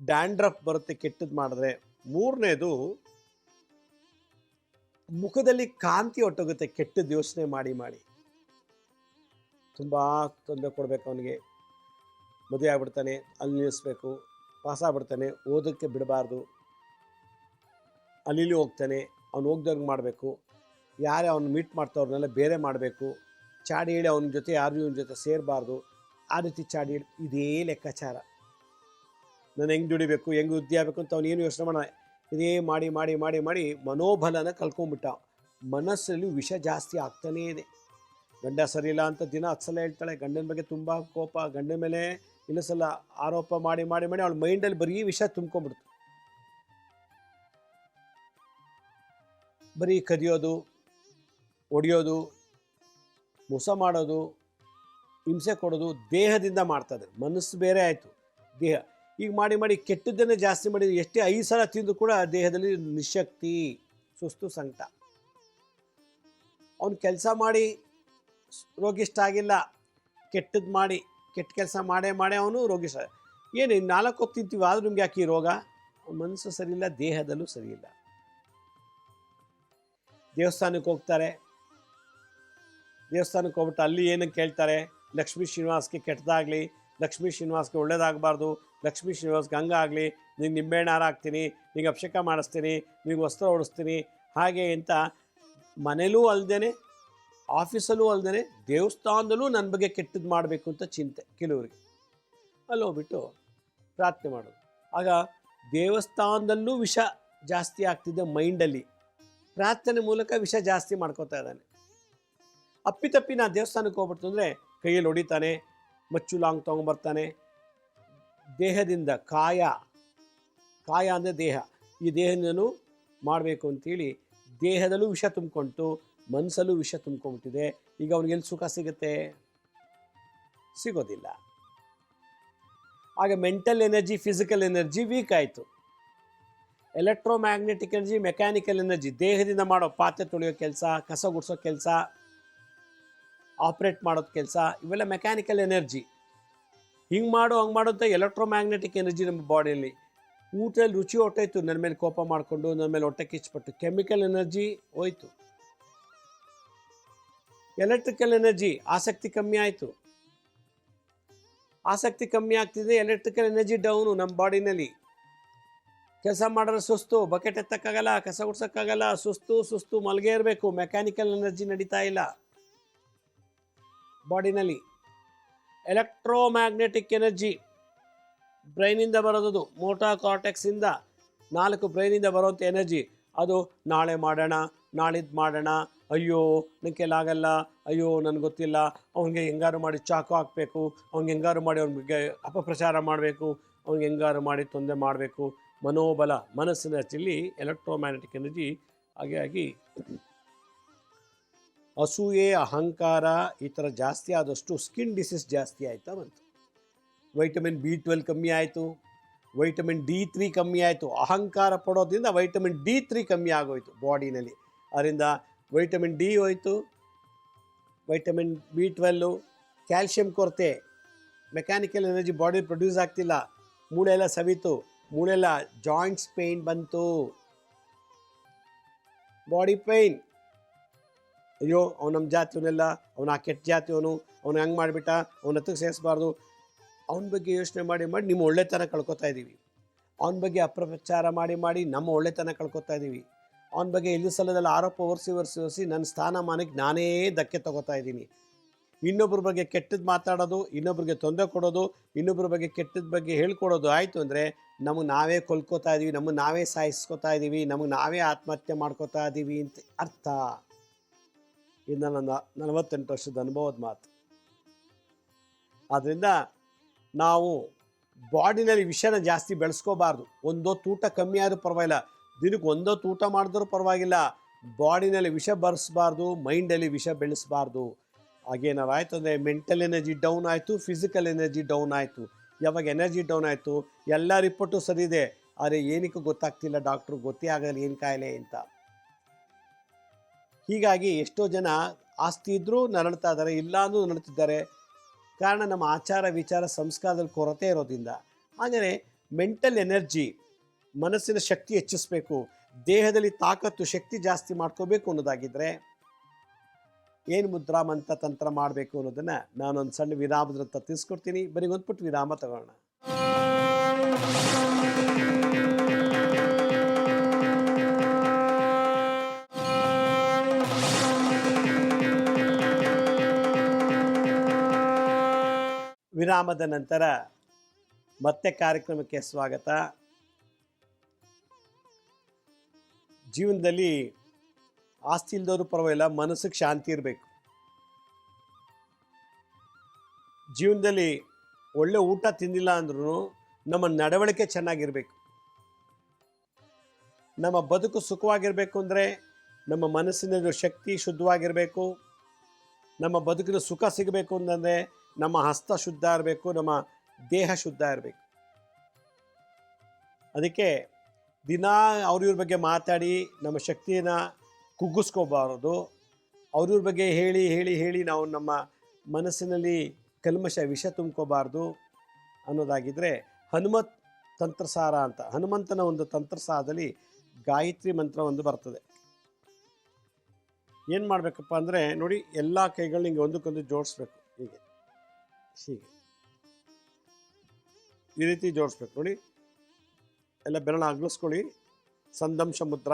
ಡ್ಯಾಂಡ್ರಫ್ ಬರುತ್ತೆ ಕೆಟ್ಟದ್ದು ಮಾಡಿದ್ರೆ. ಮೂರನೇದು ಮುಖದಲ್ಲಿ ಕಾಂತಿ ಹೊಟ್ಟೋಗುತ್ತೆ ಕೆಟ್ಟದ್ದು ಯೋಚನೆ ಮಾಡಿ ಮಾಡಿ. ತುಂಬ ತೊಂದರೆ ಕೊಡಬೇಕು ಅವನಿಗೆ. ಮದುವೆ ಆಗ್ಬಿಡ್ತಾನೆ, ಅಲ್ಲಿ ನಿಲ್ಲಿಸ್ಬೇಕು, ಪಾಸ್ ಆಗ್ಬಿಡ್ತಾನೆ, ಓದೋಕ್ಕೆ ಬಿಡಬಾರ್ದು. ಅಲ್ಲಿ ಹೋಗ್ತಾನೆ, ಅವ್ನು ಹೋಗ್ದಂಗೆ ಮಾಡಬೇಕು. ಯಾರೇ ಅವ್ನು ಮೀಟ್ ಮಾಡ್ತಾವ್ರನ್ನೆಲ್ಲ ಬೇರೆ ಮಾಡಬೇಕು. ಚಾಡಿ ಹೇಳಿ ಅವನ ಜೊತೆ ಯಾರು ಇವನ ಜೊತೆ ಸೇರಬಾರ್ದು. ಆ ರೀತಿ ಚಾಡಿ ಹೇಳಿ, ಇದೇ ಲೆಕ್ಕಾಚಾರ. ನಾನು ಹೆಂಗೆ ದುಡಿಬೇಕು, ಹೆಂಗೆ ವೃದ್ಧಿ ಆಗಬೇಕು ಅಂತ ಅವನೇನು ಯೋಚನೆ ಮಾಡ ಇದೇ ಮಾಡಿ ಮಾಡಿ ಮಾಡಿ ಮಾಡಿ ಮನೋಬಲನ ಕಲ್ಕೊಂಡ್ಬಿಟ್ಟ ಮನಸ್ಸಲ್ಲಿ ವಿಷ ಜಾಸ್ತಿ ಆಗ್ತಾನೇ ಇದೆ. ಗಂಡ ಸರಿಯಿಲ್ಲ ಅಂತ ದಿನ ಹತ್ತು ಸಲ ಹೇಳ್ತಾಳೆ, ಗಂಡನ ಬಗ್ಗೆ ತುಂಬ ಕೋಪ ಗಂಡನ ಮೇಲೆ ಇಲ್ಲ ಸಲ ಆರೋಪ ಮಾಡಿ ಮಾಡಿ ಮಾಡಿ ಅವಳ ಮೈಂಡಲ್ಲಿ ಬರೀ ವಿಷ ತುಂಬ್ಕೊಂಬಿಡ್ತು. ಬರೀ ಕದಿಯೋದು, ಒಡೆಯೋದು, ಮೋಸ ಮಾಡೋದು, ಹಿಂಸೆ ಕೊಡೋದು ದೇಹದಿಂದ ಮಾಡ್ತದೆ ಮನಸ್ಸು ಬೇರೆ ಆಯಿತು. ದೇಹ ಈಗ ಮಾಡಿ ಮಾಡಿ ಕೆಟ್ಟದ್ದನ್ನೇ ಜಾಸ್ತಿ ಮಾಡಿದ್ರು ಎಷ್ಟೇ ಐದು ಸಲ ತಿಂದು ಕೂಡ ದೇಹದಲ್ಲಿ ನಿಶಕ್ತಿ, ಸುಸ್ತು ಸಂಕಟ. ಅವನು ಕೆಲಸ ಮಾಡಿ ರೋಗಿಷ್ಟ ಆಗಿಲ್ಲ ಕೆಟ್ಟದ್ದು ಮಾಡಿ, ಕೆಟ್ಟ ಕೆಲಸ ಮಾಡೇ ಮಾಡೇ ಅವನು ರೋಗಿಷ್ಟ ಏನು ನಾಲ್ಕು ಹೊತ್ತು ತಿಂತೀವಿ, ಆದರೂ ನಿಮ್ಗೆ ಯಾಕೆ ಈ ರೋಗ? ಮನಸ್ಸು ಸರಿಯಿಲ್ಲ ದೇಹದಲ್ಲೂ ಸರಿಯಿಲ್ಲ ದೇವಸ್ಥಾನಕ್ಕೆ ಹೋಗ್ತಾರೆ. ದೇವಸ್ಥಾನಕ್ಕೆ ಹೋಗ್ಬಿಟ್ಟು ಅಲ್ಲಿ ಏನಕ್ಕೆ ಕೇಳ್ತಾರೆ? ಲಕ್ಷ್ಮೀ ಶ್ರೀನಿವಾಸ್ಗೆ ಕೆಟ್ಟದಾಗಲಿ ಲಕ್ಷ್ಮೀ ಶ್ರೀನಿವಾಸ್ಗೆ ಒಳ್ಳೇದಾಗಬಾರ್ದು, ಲಕ್ಷ್ಮೀ ಶ್ರೀನಿವಾಸ್ಗೆ ಹಂಗಾಗಲಿ ನಿಂಗೆ ನಿಂಬೆಹಣ್ಣಾರ ಹಾಕ್ತೀನಿ ನಿಂಗೆ ಅಭಿಷೇಕ ಮಾಡಿಸ್ತೀನಿ, ನಿಂಗೆ ವಸ್ತ್ರ ಓಡಿಸ್ತೀನಿ ಹಾಗೆ ಅಂತ ಮನೇಲೂ ಅಲ್ಲದೇ ಆಫೀಸಲ್ಲೂ ಅಲ್ಲದೇ ದೇವಸ್ಥಾನದಲ್ಲೂ ನನ್ನ ಬಗ್ಗೆ ಕೆಟ್ಟದ್ದು ಮಾಡಬೇಕು ಅಂತ ಚಿಂತೆ ಕೆಲವರಿಗೆ. ಅಲ್ಲಿ ಹೋಗ್ಬಿಟ್ಟು ಪ್ರಾರ್ಥನೆ ಮಾಡೋದು. ಆಗ ದೇವಸ್ಥಾನದಲ್ಲೂ ವಿಷ ಜಾಸ್ತಿ ಆಗ್ತಿದ್ದೆ ಮೈಂಡಲ್ಲಿ. ಪ್ರಾರ್ಥನೆ ಮೂಲಕ ವಿಷ ಜಾಸ್ತಿ ಮಾಡ್ಕೋತಾ ಇದ್ದಾನೆ. ಅಪ್ಪಿತಪ್ಪಿ ನಾ ದೇವಸ್ಥಾನಕ್ಕೆ ಹೋಗ್ಬಿಡ್ತು ಅಂದರೆ ಕೈಯಲ್ಲಿ ಹೊಡಿತಾನೆ ಮಚ್ಚು ಲಾಂಗ್ ತೊಗೊಂಬರ್ತಾನೆ ದೇಹದಿಂದ ಕಾಯ ಕಾಯ ಅಂದರೆ ದೇಹ. ಈ ದೇಹದಿಂದನೂ ಮಾಡಬೇಕು ಅಂತೇಳಿ ದೇಹದಲ್ಲೂ ವಿಷ ತುಂಬಿಕೊಂಡು ಮನಸ್ಸಲ್ಲೂ ವಿಷ ತುಂಬ್ಕೊಂಬಿಟ್ಟಿದೆ ಈಗ ಅವನಿಗೆಲ್ಲಿ ಸುಖ ಸಿಗುತ್ತೆ? ಸಿಗೋದಿಲ್ಲ. ಆಗ mental energy physical energy weak ಆಯಿತು. ಎಲೆಕ್ಟ್ರೋಮ್ಯಾಗ್ನೆಟಿಕ್ ಎನರ್ಜಿ ಮೆಕ್ಯಾನಿಕಲ್ ಎನರ್ಜಿ ದೇಹದಿಂದ ಮಾಡೋ ಪಾತ್ರೆ ತೊಳೆಯೋ ಕೆಲಸ, ಕಸ ಗುಡಿಸೋ ಕೆಲಸ ಆಪ್ರೇಟ್ ಮಾಡೋದು ಕೆಲಸ, ಇವೆಲ್ಲ ಮೆಕ್ಯಾನಿಕಲ್ ಎನರ್ಜಿ ಹಿಂಗೆ ಮಾಡು, ಹಂಗೆ ಮಾಡು ಅಂತ ಎಲೆಕ್ಟ್ರೋಮ್ಯಾಗ್ನೆಟಿಕ್ ಎನರ್ಜಿ ನಮ್ಮ ಬಾಡಿಯಲ್ಲಿ ಊಟದಲ್ಲಿ ರುಚಿ ಹೊಟ್ಟೋಯ್ತು ನನ್ನ ಮೇಲೆ ಕೋಪ ಮಾಡಿಕೊಂಡು ನನ್ನ ಮೇಲೆ ಹೊಟ್ಟೆ ಕಿಚ್ಪಟ್ಟು ಕೆಮಿಕಲ್ ಎನರ್ಜಿ ಹೋಯ್ತು. ಎಲೆಕ್ಟ್ರಿಕಲ್ ಎನರ್ಜಿ ಆಸಕ್ತಿ ಕಮ್ಮಿ ಆಯಿತು. ಆಸಕ್ತಿ ಕಮ್ಮಿ ಆಗ್ತಿದೆ ಎಲೆಕ್ಟ್ರಿಕಲ್ ಎನರ್ಜಿ ಡೌನು ನಮ್ಮ ಬಾಡಿನಲ್ಲಿ ಕೆಲಸ ಮಾಡಿದ್ರೆ ಸುಸ್ತು ಬಕೆಟ್ ಎತ್ತಕ್ಕಾಗಲ್ಲ, ಕಸ ಗುಡ್ಸೋಕ್ಕಾಗಲ್ಲ, ಸುಸ್ತು ಸುಸ್ತು ಮಲಗೇ ಇರಬೇಕು ಮೆಕ್ಯಾನಿಕಲ್ ಎನರ್ಜಿ ನಡೀತಾ ಇಲ್ಲ. ಬಾಡಿನಲ್ಲಿ ಎಲೆಕ್ಟ್ರೋಮ್ಯಾಗ್ನೆಟಿಕ್ ಎನರ್ಜಿ ಬ್ರೈನಿಂದ ಬರೋದು ಮೋಟಾ ಕಾರ್ಟೆಕ್ಸಿಂದ ನಾಲ್ಕು ಬ್ರೈನಿಂದ ಬರೋಂಥ ಎನರ್ಜಿ. ಅದು ನಾಳೆ ಮಾಡೋಣ, ನಾಳಿದ್ದು ಮಾಡೋಣ, ಅಯ್ಯೋ ನನ್ನ ಕೈಲಾಗಲ್ಲ ಅಯ್ಯೋ, ನನಗೆ ಗೊತ್ತಿಲ್ಲ, ಅವನಿಗೆ ಹೆಂಗಾರು ಮಾಡಿ ಚಾಕು ಹಾಕಬೇಕು, ಅವ್ನಿಗೆ ಹೆಂಗಾರು ಮಾಡಿ ಅವ್ನಿಗೆ ಅಪಪ್ರಚಾರ ಮಾಡಬೇಕು, ಅವ್ನಿಗೆ ಹೆಂಗಾರು ಮಾಡಿ ತೊಂದರೆ ಮಾಡಬೇಕು. ಮನೋಬಲ, ಮನಸ್ಸಿನ ಚಿಲ್ಲಿ ಎಲೆಕ್ಟ್ರೋಮ್ಯಾಗ್ನೆಟಿಕ್ ಎನರ್ಜಿ ಹಾಗೆ ಆಗಿ ಅಸೂಯೆ, ಅಹಂಕಾರ, ಈ ಥರ ಜಾಸ್ತಿ ಆದಷ್ಟು ಸ್ಕಿನ್ ಡಿಸೀಸ್ ಜಾಸ್ತಿ ಆಯ್ತಾ ಬಂತು. ವೈಟಮಿನ್ ಬಿ ಟ್ವೆಲ್ ಕಮ್ಮಿ ಆಯಿತು. ವೈಟಮಿನ್ ಡಿ ತ್ರೀ ಕಮ್ಮಿ ಆಯಿತು. ಅಹಂಕಾರ ಪಡೋದ್ರಿಂದ ವೈಟಮಿನ್ ಡಿ ತ್ರೀ ಕಮ್ಮಿ ಆಗೋಯ್ತು ಬಾಡಿನಲ್ಲಿ ಅದರಿಂದ ವೈಟಮಿನ್ ಡಿ ಹೋಯ್ತು ವೈಟಮಿನ್ ಬಿ ಟ್ವೆಲ್ಲು ಕ್ಯಾಲ್ಶಿಯಂ ಕೊರತೆ. ಮೆಕ್ಯಾನಿಕಲ್ ಎನರ್ಜಿ ಬಾಡಿ ಪ್ರೊಡ್ಯೂಸ್ ಆಗ್ತಿಲ್ಲ. ಮೂಳೆ ಎಲ್ಲ ಸವಿತು. ಮೂಳೆ ಎಲ್ಲ ಜಾಯಿಂಟ್ಸ್ ಪೇಯ್ನ್ ಬಂತು. ಬಾಡಿ ಪೇಯ್ನ್ ಅಯ್ಯೋ, ಅವ್ನು ನಮ್ಮ ಜಾತಿಯವನ್ನೆಲ್ಲ ಅವನು ಆ ಕೆಟ್ಟ ಜಾತಿಯವನು ಅವನು ಹಂಗೆ ಮಾಡಿಬಿಟ್ಟ, ಅವನ ಹತ್ತಿಗೆ ಸೇರಿಸಬಾರ್ದು. ಅವನ ಬಗ್ಗೆ ಯೋಚನೆ ಮಾಡಿ ಮಾಡಿ ನಿಮ್ಮ ಒಳ್ಳೆತನ ಕಳ್ಕೊತಾ ಇದ್ದೀವಿ ಅವನ ಬಗ್ಗೆ ಅಪಪ್ರಚಾರ ಮಾಡಿ ಮಾಡಿ ನಮ್ಮ ಒಳ್ಳೆತನ ಕಳ್ಕೊತಾ ಇದ್ದೀವಿ ಅವನ ಬಗ್ಗೆ ಇಲ್ಲಿ ಸಲದಲ್ಲಿ ಆರೋಪ ಒರೆಸಿ ಒರೆಸಿ ಒರೆಸಿ ನನ್ನ ಸ್ಥಾನಮಾನಕ್ಕೆ ನಾನೇ ಧಕ್ಕೆ ತಗೋತಾ ಇದ್ದೀನಿ ಇನ್ನೊಬ್ಬರ ಬಗ್ಗೆ ಕೆಟ್ಟದ್ದು ಮಾತಾಡೋದು, ಇನ್ನೊಬ್ರಿಗೆ ತೊಂದರೆ ಕೊಡೋದು ಇನ್ನೊಬ್ಬರ ಬಗ್ಗೆ ಕೆಟ್ಟದ ಬಗ್ಗೆ ಹೇಳ್ಕೊಡೋದು ಆಯಿತು ಅಂದರೆ ನಮಗೆ ನಾವೇ ಕೊಲ್ಕೋತಾ ಇದ್ದೀವಿ ನಮಗೆ ನಾವೇ ಸಾಯಿಸ್ಕೋತಾ ಇದ್ದೀವಿ ನಮಗೆ ನಾವೇ ಆತ್ಮಹತ್ಯೆ ಮಾಡ್ಕೋತಾ ಇದ್ದೀವಿ ಅಂತ ಅರ್ಥ. ಇದು ನನ್ನ ನಲವತ್ತೆಂಟು ವರ್ಷದ ಅನುಭವದ ಮಾತು. ಆದ್ದರಿಂದ ನಾವು ಬಾಡಿನಲ್ಲಿ ವಿಷನ ಜಾಸ್ತಿ ಬೆಳೆಸ್ಕೋಬಾರ್ದು. ಒಂದೊತ್ತು ಊಟ ಕಮ್ಮಿ ಆದರೂ ಪರವಾಗಿಲ್ಲ. ದಿನಕ್ಕೆ ಒಂದೊತ್ತು ಊಟ ಮಾಡಿದ್ರೂ ಪರವಾಗಿಲ್ಲ. ಬಾಡಿನಲ್ಲಿ ವಿಷ ಬರೆಸಬಾರ್ದು, ಮೈಂಡಲ್ಲಿ ವಿಷ ಬೆಳೆಸಬಾರ್ದು. ಹಾಗೇನಾರು ಆಯಿತು ಅಂದರೆ ಮೆಂಟಲ್ ಎನರ್ಜಿ ಡೌನ್ ಆಯಿತು, ಫಿಸಿಕಲ್ ಎನರ್ಜಿ ಡೌನ್ ಆಯಿತು. ಯಾವಾಗ ಎನರ್ಜಿ ಡೌನ್ ಆಯಿತು, ಎಲ್ಲ ರಿಪೋರ್ಟು ಸರಿ ಇದೆ. ಆದರೆ ಏನಕ್ಕೂ ಗೊತ್ತಾಗ್ತಿಲ್ಲ, ಡಾಕ್ಟ್ರು ಗೊತ್ತೇ ಆಗಲ್ಲ, ಏನು ಕಾಯಿಲೆ ಅಂತ. ಹೀಗಾಗಿ ಎಷ್ಟೋ ಜನ ಆಸ್ತಿ ಇದ್ದರೂ ನರಳ್ತಾ ಇದ್ದಾರೆ, ಇಲ್ಲ ಅಂದರೂ ನರಳುತ್ತಿದ್ದಾರೆ ಕಾರಣ ನಮ್ಮ ಆಚಾರ ವಿಚಾರ ಸಂಸ್ಕಾರದಲ್ಲಿ ಕೊರತೆ ಇರೋದ್ರಿಂದ. ಹಾಗೆಯೇ ಮೆಂಟಲ್ ಎನರ್ಜಿ ಮನಸ್ಸಿನ ಶಕ್ತಿ ಹೆಚ್ಚಿಸಬೇಕು. ದೇಹದಲ್ಲಿ ತಾಕತ್ತು, ಶಕ್ತಿ ಜಾಸ್ತಿ ಮಾಡ್ಕೋಬೇಕು ಅನ್ನೋದಾಗಿದ್ದರೆ ಏನು ಮುದ್ರಾ ಮಂತ್ರ ತಂತ್ರ ಮಾಡಬೇಕು ಅನ್ನೋದನ್ನು ನಾನೊಂದು ಸಣ್ಣ ವಿರಾಮದ ತಿಳಿಸ್ಕೊಡ್ತೀನಿ ಬರೀ ಒಂದು ಪುಟ್ಟು ವಿರಾಮ ತಗೋಣ. ವಿರಾಮದ ನಂತರ ಮತ್ತೆ ಕಾರ್ಯಕ್ರಮಕ್ಕೆ ಸ್ವಾಗತ. ಜೀವನದಲ್ಲಿ ಆಸ್ತಿ ಇಲ್ದವರು ಪರವಾಗಿಲ್ಲ, ಮನಸ್ಸಿಗೆ ಶಾಂತಿ ಇರಬೇಕು. ಜೀವನದಲ್ಲಿ ಒಳ್ಳೆ ಊಟ ತಿಂದಿಲ್ಲ ಅಂದ್ರೂ ನಮ್ಮ ನಡವಳಿಕೆ ಚೆನ್ನಾಗಿರಬೇಕು. ನಮ್ಮ ಬದುಕು ಸುಖವಾಗಿರಬೇಕು ಅಂದರೆ ನಮ್ಮ ಮನಸ್ಸಿನ ಶಕ್ತಿ ಶುದ್ಧವಾಗಿರಬೇಕು. ನಮ್ಮ ಬದುಕಿನ ಸುಖ ಸಿಗಬೇಕು ಅಂತಂದರೆ ನಮ್ಮ ಹಸ್ತ ಶುದ್ಧ ಇರಬೇಕು, ನಮ್ಮ ದೇಹ ಶುದ್ಧ ಇರಬೇಕು. ಅದಕ್ಕೆ ದಿನ ಅವ್ರಿವ್ರ ಬಗ್ಗೆ ಮಾತಾಡಿ, ನಮ್ಮ ಶಕ್ತಿಯನ್ನು ಕುಗ್ಗಿಸ್ಕೋಬಾರದು. ಅವ್ರಿವ್ರ ಬಗ್ಗೆ ಹೇಳಿ ಹೇಳಿ ಹೇಳಿ ನಾವು ನಮ್ಮ ಮನಸ್ಸಿನಲ್ಲಿ ಕಲ್ಮಶ ವಿಷ ತುಂಬ್ಕೋಬಾರ್ದು ಅನ್ನೋದಾಗಿದ್ದರೆ ಹನುಮತ್ ತಂತ್ರಸಾರ ಅಂತ, ಹನುಮಂತನ ಒಂದು ತಂತ್ರಸಾರದಲ್ಲಿ ಗಾಯತ್ರಿ ಮಂತ್ರ ಒಂದು ಬರ್ತದೆ. ಏನು ಮಾಡಬೇಕಪ್ಪ ಅಂದರೆ ನೋಡಿ ಎಲ್ಲ ಕೈಗಳು ಹಿಂಗೆ ಒಂದಕ್ಕೊಂದು ಜೋಡಿಸ್ಬೇಕು ಹೀಗೆ. ಹೀಗೆ. ಈ ರೀತಿ ಜೋಡಿಸ್ಬೇಕು. ನೋಡಿ, ಎಲ್ಲ ಬೆರಳ ಅಗ್ಲಿಸ್ಕೊಳ್ಳಿ. ಸಂದಂಶ ಮುದ್ರ,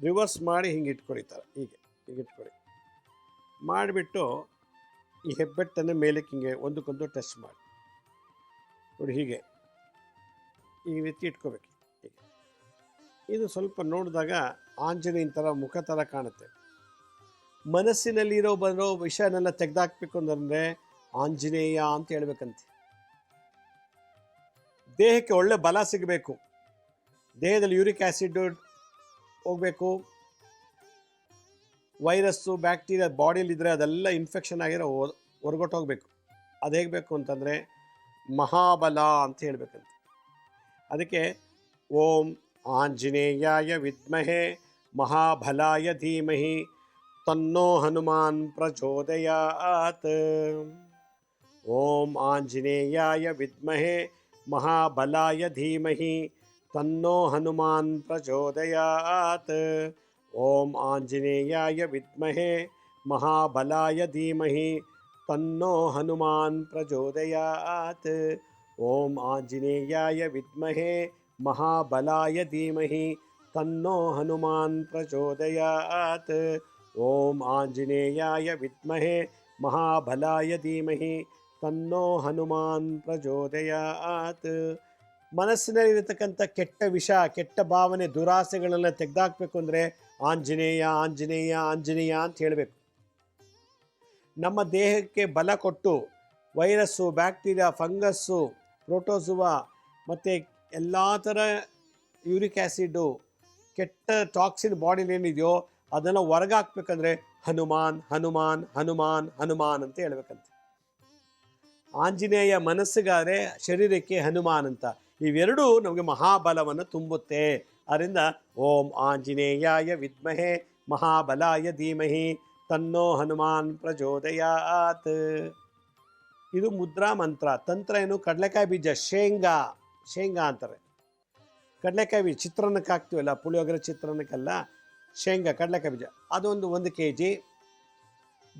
ರಿವರ್ಸ್ ಮಾಡಿ ಹಿಂಗೆ ಇಟ್ಕೊಳ್ಳಿ ಹೀಗೆ, ಹಿಂಗೆ ಇಟ್ಕೊಳ್ಳಿ. ಮಾಡಿಬಿಟ್ಟು ಈ ಹೆಬ್ಬೆಟ್ಟನ್ನು ಮೇಲಕ್ಕೆ ಹಿಂಗೆ ಒಂದಕ್ಕೊಂದು ಟಚ್ ಮಾಡಿ. ನೋಡಿ, ಹೀಗೆ. ಈ ರೀತಿ ಇಟ್ಕೋಬೇಕು. ಹೀಗೆ. ಇದು ಸ್ವಲ್ಪ ನೋಡಿದಾಗ ಆಂಜನೇಯನ ಥರ ಮುಖ ಥರ ಕಾಣುತ್ತೆ. ಮನಸ್ಸಿನಲ್ಲಿರೋ ಬರೋ ವಿಷಯನೆಲ್ಲ ತೆಗೆದಾಕ್ಬೇಕು ಅಂತಂದರೆ ಆಂಜನೇಯ ಅಂತ ಹೇಳ್ಬೇಕಂತೆ. ದೇಹಕ್ಕೆ ಒಳ್ಳೆ ಬಲ ಸಿಗಬೇಕು. ದೇಹದಲ್ಲಿ ಯೂರಿಕ್ ಆ್ಯಸಿಡ್ ಹೋಗಬೇಕು. ವೈರಸ್ಸು, ಬ್ಯಾಕ್ಟೀರಿಯಾ ಬಾಡಿಯಲ್ಲಿದ್ದರೆ ಅದೆಲ್ಲ ಇನ್ಫೆಕ್ಷನ್ ಆಗಿರೋ ಹೊರಗೊಟ್ಟು ಹೋಗಬೇಕು ಅದು ಹೇಗೆ ಬೇಕು ಅಂತಂದರೆ ಮಹಾಬಲ ಅಂತ ಹೇಳ್ಬೇಕಂತ. ಅದಕ್ಕೆ ಓಂ ಆಂಜನೇಯಾಯ ವಿದ್ಮಹೆ, ಮಹಾಬಲಾಯ ಧೀಮಹಿ, ತನ್ನೋ ಹನುಮಾನ್ ಪ್ರಚೋದಯಾತ್. ಓಂ ಆಂಜನೇಯಾಯ ವಿದ್ಮಹೆ ಮಹಾಬಲಾಯ ಧೀಮಹಿ ತನ್ನೋ ಹನುಮಾನ್ ಪ್ರಚೋದಯಾತ್ ಓಂ ಆಂಜನೇಯಾಯ ವಿದ್ಮಹೆ ಮಹಾಬಲಾಯ ಧೀಮಹಿ ತನ್ನೋ ಹನುಮಾನ್ ಪ್ರಚೋದಯಾತ್ ಓಂ ಆಂಜನೇಯಾಯ ವಿದ್ಮಹೆ ಮಹಾಬಲಾಯ ಧೀಮಹಿ ತನ್ನೋ ಹನುಮಾನ್ ಪ್ರಚೋದಯಾತ್ ಓಂ ಆಂಜನೇಯಾಯ ವಿದ್ಮಹೆ ಮಹಾಬಲಾಯ ಧೀಮಹಿ ತನ್ನೋ ಹನುಮಾನ್ ಪ್ರಚೋದಯಾತ್. ಮನಸ್ಸಿನಲ್ಲಿರತಕ್ಕಂಥ ಕೆಟ್ಟ ವಿಷ, ಕೆಟ್ಟ ಭಾವನೆ ದುರಾಸೆಗಳೆಲ್ಲ ತೆಗೆದಾಕ್ಬೇಕು ಅಂದರೆ ಆಂಜನೇಯ ಆಂಜನೇಯ ಆಂಜನೇಯ ಅಂತ ಹೇಳಬೇಕು. ನಮ್ಮ ದೇಹಕ್ಕೆ ಬಲ ಕೊಟ್ಟು ವೈರಸ್ಸು, ಬ್ಯಾಕ್ಟೀರಿಯಾ, ಫಂಗಸ್ಸು ಪ್ರೋಟೋಸುವಾ ಮತ್ತು ಎಲ್ಲ ಥರ ಯೂರಿಕ್ ಆ್ಯಸಿಡು ಕೆಟ್ಟ ಟಾಕ್ಸಿನ್ ಬಾಡಿಲಿ ಏನಿದೆಯೋ ಅದನ್ನು ಹೊರಗಾಕ್ಬೇಕಂದ್ರೆ ಹನುಮಾನ್ ಹನುಮಾನ್ ಹನುಮಾನ್ ಹನುಮಾನ್ ಅಂತ ಹೇಳ್ಬೇಕಂತೆ. ಆಂಜನೇಯ ಮನಸ್ಸಿಗಾದರೆ ಶರೀರಕ್ಕೆ ಹನುಮಾನ್ ಅಂತ. ಇವೆರಡೂ ನಮಗೆ ಮಹಾಬಲವನ್ನು ತುಂಬುತ್ತೆ. ಅದರಿಂದ ಓಂ ಆಂಜನೇಯಾಯ ವಿದ್ಮಹೆ, ಮಹಾಬಲಾಯ ಧೀಮಹಿ, ತನ್ನೋ ಹನುಮಾನ್ ಪ್ರಚೋದಯಾತ್. ಇದು ಮುದ್ರಾ ಮಂತ್ರ. ತಂತ್ರ ಏನು? ಕಡಲೆಕಾಯಿ ಬೀಜ, ಶೇಂಗಾ. ಶೇಂಗಾ ಅಂತಾರೆ. ಕಡಲೆಕಾಯಿ ಬೀಜ, ಚಿತ್ರಾನ್ನಕ್ಕೆ ಹಾಕ್ತೀವಲ್ಲ, ಪುಳಿಯೋಗರೆ ಚಿತ್ರಾನ್ನಕ್ಕೆಲ್ಲ ಶೇಂಗಾ, ಕಡಲೆಕಾಯಿ ಬೀಜ. ಅದೊಂದು ಒಂದು ಕೆ ಜಿ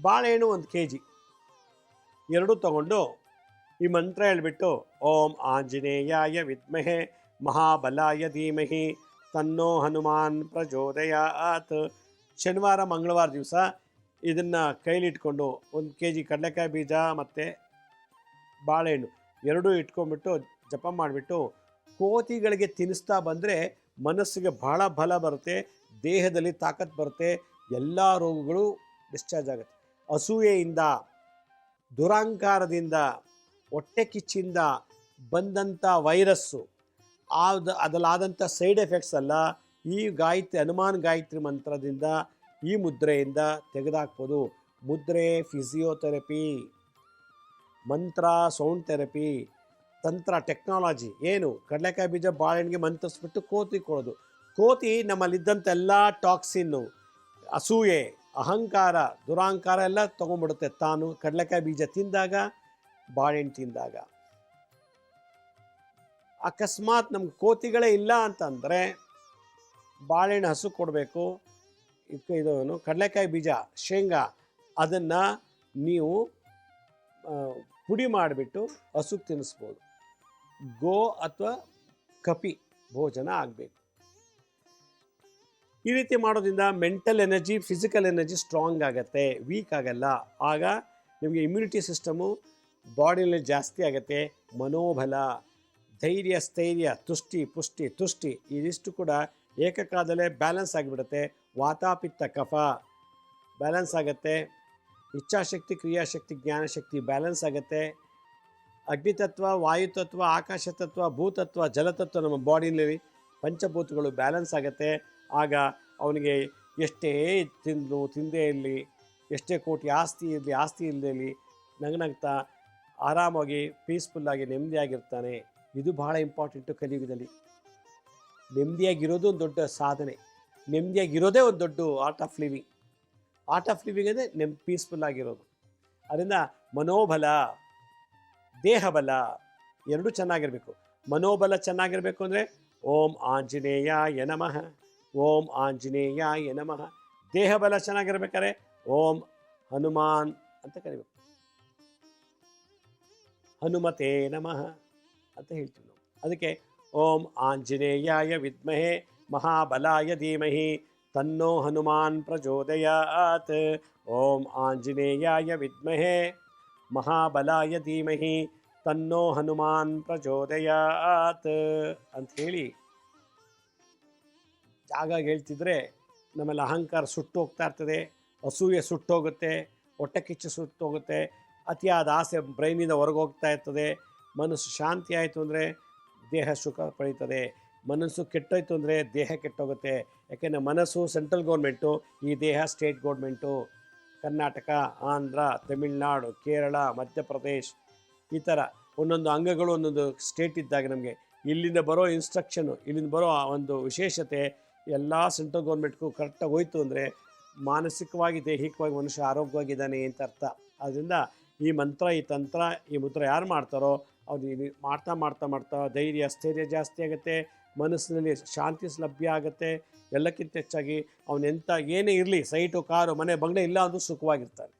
ಬಾಳೆಹಣ್ಣು ಒಂದು ಕೆ ಜಿ ಎರಡೂ ತಗೊಂಡು ಈ ಮಂತ್ರ ಹೇಳ್ಬಿಟ್ಟು, ಓಂ ಆಂಜನೇಯಾಯ ವಿದ್ಮಹೆ, ಮಹಾಬಲಾಯ ಧೀಮಹಿ, ತನ್ನೋ ಹನುಮಾನ್ ಪ್ರಚೋದಯಾತ್. ಶನಿವಾರ, ಮಂಗಳವಾರ ದಿವಸ ಇದನ್ನು ಕೈಲಿಟ್ಕೊಂಡು ಒಂದು ಕೆ ಜಿ ಕಡಲೆಕಾಯಿ ಬೀಜ ಮತ್ತು ಬಾಳೆಹಣ್ಣು ಎರಡೂ ಇಟ್ಕೊಂಡ್ಬಿಟ್ಟು ಜಪ ಮಾಡಿಬಿಟ್ಟು ಕೋತಿಗಳಿಗೆ ತಿನ್ನಿಸ್ತಾ ಬಂದರೆ ಮನಸ್ಸಿಗೆ ಭಾಳ ಬಲ ಬರುತ್ತೆ, ದೇಹದಲ್ಲಿ ತಾಕತ್ ಬರುತ್ತೆ, ಎಲ್ಲ ರೋಗಗಳು ಡಿಸ್ಚಾರ್ಜ್ ಆಗುತ್ತೆ. ಅಸೂಯೆಯಿಂದ, ದುರಾಂಕಾರದಿಂದ ಹೊಟ್ಟೆ ಕಿಚ್ಚಿಂದ ಬಂದಂಥ ವೈರಸ್ಸು, ಆದ ಅದರಲ್ಲಾದಂಥ ಸೈಡ್ ಎಫೆಕ್ಟ್ಸ್ ಅಲ್ಲ, ಈ ಗಾಯತ್ರಿ, ಹನುಮಾನ್ ಗಾಯತ್ರಿ ಮಂತ್ರದಿಂದ ಈ ಮುದ್ರೆಯಿಂದ ತೆಗೆದಾಕ್ಬೋದು. ಮುದ್ರೆ, ಫಿಸಿಯೋಥೆರಪಿ, ಮಂತ್ರ, ಸೌಂಡ್ ಥೆರಪಿ, ತಂತ್ರ, ಟೆಕ್ನಾಲಜಿ, ಏನು? ಕಡಲೆಕಾಯಿ ಬೀಜ ಬಾಳೆಹಣ್ಣಿಗೆ ಮಂತ್ರಿಸ್ಬಿಟ್ಟು ಕೋತಿ ಕೊಡೋದು. ಕೋತಿ ನಮ್ಮಲ್ಲಿದ್ದಂಥ ಎಲ್ಲ ಟಾಕ್ಸಿನ್ನು, ಅಸೂಯೆ, ಅಹಂಕಾರ, ದುರಾಂಕಾರ ಎಲ್ಲ ತೊಗೊಂಡ್ಬಿಡುತ್ತೆ ತಾನು. ಕಡಲೆಕಾಯಿ ಬೀಜ ತಿಂದಾಗ ಬಾಳೆಹಣ್ಣು ತಿಂದಾಗ. ಅಕಸ್ಮಾತ್ ನಮ್ಗೆ ಕೋತಿಗಳೇ ಇಲ್ಲ ಅಂತಂದರೆ ಬಾಳೆಹಣ್ಣು ಹಸು ಕೊಡಬೇಕು. ಇದು ಕಡಲೆಕಾಯಿ ಬೀಜ, ಶೇಂಗಾ, ಅದನ್ನು ನೀವು ಪುಡಿ ಮಾಡಿಬಿಟ್ಟು ಹಸು ತಿನ್ನಿಸ್ಬೋದು ಗೋ ಅಥವಾ ಕಪಿ ಭೋಜನ ಆಗಬೇಕು. ಈ ರೀತಿ ಮಾಡೋದ್ರಿಂದ mental energy, physical energy strong ಆಗುತ್ತೆ, ವೀಕ್ ಆಗಲ್ಲ. ಆಗ ನಿಮಗೆ ಇಮ್ಯುನಿಟಿ ಸಿಸ್ಟಮು ಬಾಡಿಯಲ್ಲಿ ಜಾಸ್ತಿ ಆಗುತ್ತೆ. ಮನೋಬಲ, ಧೈರ್ಯ, ಸ್ಥೈರ್ಯ, ತುಷ್ಟಿ, ಪುಷ್ಟಿ, ತುಷ್ಟಿ ಇದಿಷ್ಟು ಕೂಡ ಏಕಕಾಲದಲ್ಲೇ ಬ್ಯಾಲೆನ್ಸ್ ಆಗಿಬಿಡುತ್ತೆ. ವಾತಾಪಿತ್ತ ಕಫ, ಬ್ಯಾಲೆನ್ಸ್ ಆಗುತ್ತೆ. ಇಚ್ಛಾಶಕ್ತಿ, ಕ್ರಿಯಾಶಕ್ತಿ, ಜ್ಞಾನಶಕ್ತಿ ಬ್ಯಾಲೆನ್ಸ್ ಆಗುತ್ತೆ. ಅಗ್ನಿತತ್ವ, ವಾಯುತತ್ವ, ಆಕಾಶತತ್ವ, ಭೂತತ್ವ, ಜಲತತ್ವ ನಮ್ಮ ಬಾಡಿಯಲ್ಲಿ ಪಂಚಭೂತಗಳು ಬ್ಯಾಲೆನ್ಸ್ ಆಗುತ್ತೆ. ಆಗ ಅವನಿಗೆ ಎಷ್ಟೇ ತಿಂದು ತಿಂದೇ ಇರಲಿ, ಎಷ್ಟೇ ಕೋಟಿ ಆಸ್ತಿ ಇರಲಿ, ಆಸ್ತಿ ಇಲ್ಲದೇ ಇರಲಿ ನಗನಗ್ತಾ ಆರಾಮಾಗಿ ಪೀಸ್ಫುಲ್ಲಾಗಿ ನೆಮ್ಮದಿಯಾಗಿರ್ತಾನೆ. ಇದು ಬಹಳ ಇಂಪಾರ್ಟೆಂಟು ಕಲಿಯುಗದಲ್ಲಿ. ನೆಮ್ಮದಿಯಾಗಿರೋದು ಒಂದು ದೊಡ್ಡ ಸಾಧನೆ. ನೆಮ್ಮದಿಯಾಗಿರೋದೇ ಒಂದು ದೊಡ್ಡ art of living art of living ಅಂದರೆ ನೆಮ್ ಪೀಸ್ಫುಲ್ ಆಗಿರೋದು. ಅದರಿಂದ ಮನೋಬಲ, ದೇಹಬಲ ಎರಡೂ ಚೆನ್ನಾಗಿರಬೇಕು. ಮನೋಬಲ ಚೆನ್ನಾಗಿರಬೇಕು ಅಂದರೆ ಓಂ ಆಂಜನೇಯ ನಮಃ, ಓಂ ಆಂಜನೇಯ ನಮಃ. ದೇಹಬಲ ಚೆನ್ನಾಗಿರ್ಬೇಕಾದ್ರೆ ಓಂ ಹನುಮಾನ್ ಅಂತ ಕರಿಬೇಕು. ಹನುಮತೆ ನಮಃ ಅಂತ ಹೇಳ್ತೀವಿ ನಾವು ಅದಕ್ಕೆ ಓಂ ಆಂಜನೇಯಾಯ ವಿದ್ಮಹೆ ಮಹಾಬಲಾಯ ಧೀಮಹಿ ತನ್ನೋ ಹನುಮಾನ್ ಪ್ರಚೋದಯಾತ್ ಓಂ ಆಂಜನೇಯಾಯ ವಿದ್ಮಹೆ ಮಹಾಬಲಾಯ ಧೀಮಹಿ ತನ್ನೋ ಹನುಮಾನ್ ಪ್ರಚೋದಯಾತ್ ಅಂತ ಹೇಳಿ ಜಾಗ ಹೇಳ್ತಿದ್ರೆ ನಮ್ಮಲ್ಲಿ ಅಹಂಕಾರ ಸುಟ್ಟು ಹೋಗ್ತಾ ಇರ್ತದೆ, ಅಸೂಯೆ ಸುಟ್ಟೋಗುತ್ತೆ ಹೊಟ್ಟೆ ಕಿಚ್ಚು ಸುಟ್ಟೋಗುತ್ತೆ ಅತಿಯಾದ ಆಸೆ ಬ್ರೈನಿಂದ ಹೊರಗೆ ಹೋಗ್ತಾ ಇರ್ತದೆ. ಮನಸ್ಸು ಶಾಂತಿ ಆಯಿತು ಅಂದರೆ ದೇಹ ಸುಖ ಪಡೀತದೆ. ಮನಸ್ಸು ಕೆಟ್ಟೋಯ್ತು ಅಂದರೆ ದೇಹ ಕೆಟ್ಟೋಗುತ್ತೆ. ಯಾಕೆಂದರೆ ಮನಸ್ಸು ಸೆಂಟ್ರಲ್ ಗೌರ್ಮೆಂಟು, ಈ ದೇಹ ಸ್ಟೇಟ್ ಗೌರ್ಮೆಂಟು, ಕರ್ನಾಟಕ, ಆಂಧ್ರ, ತಮಿಳ್ನಾಡು, ಕೇರಳ, ಮಧ್ಯಪ್ರದೇಶ್, ಈ ಥರ ಒಂದೊಂದು ಅಂಗಗಳು, ಒಂದೊಂದು ಸ್ಟೇಟ್ ಇದ್ದಾಗ ನಮಗೆ. ಇಲ್ಲಿಂದ ಬರೋ ಇನ್ಸ್ಟ್ರಕ್ಷನು ಇಲ್ಲಿಂದ ಬರೋ ಒಂದು ವಿಶೇಷತೆ ಎಲ್ಲ ಸೆಂಟ್ರಲ್ ಗೌರ್ಮೆಂಟ್ಗೂ ಕರೆಕ್ಟಾಗಿ ಹೋಯ್ತು ಅಂದರೆ ಮಾನಸಿಕವಾಗಿ, ದೈಹಿಕವಾಗಿ ಮನುಷ್ಯ ಆರೋಗ್ಯವಾಗಿದ್ದಾನೆ ಅಂತ ಅರ್ಥ. ಆದ್ದರಿಂದ ಈ ಮಂತ್ರ, ಈ ತಂತ್ರ, ಈ ಮುದ್ರ ಯಾರು ಮಾಡ್ತಾರೋ ಅವ್ರು ಇದು ಮಾಡ್ತಾ ಮಾಡ್ತಾ ಮಾಡ್ತಾ ಧೈರ್ಯ, ಸ್ಥೈರ್ಯ ಜಾಸ್ತಿ ಆಗುತ್ತೆ. ಮನಸ್ಸಿನಲ್ಲಿ ಶಾಂತಿ ಲಭ್ಯ ಆಗುತ್ತೆ. ಎಲ್ಲಕ್ಕಿಂತ ಹೆಚ್ಚಾಗಿ ಅವನು ಎಂಥ ಏನೇ ಇರಲಿ, ಸೈಟು, ಕಾರು, ಮನೆ ಬಂಗಲೆ ಇಲ್ಲ ಅಂದರೂ ಸುಖವಾಗಿರ್ತಾನೆ.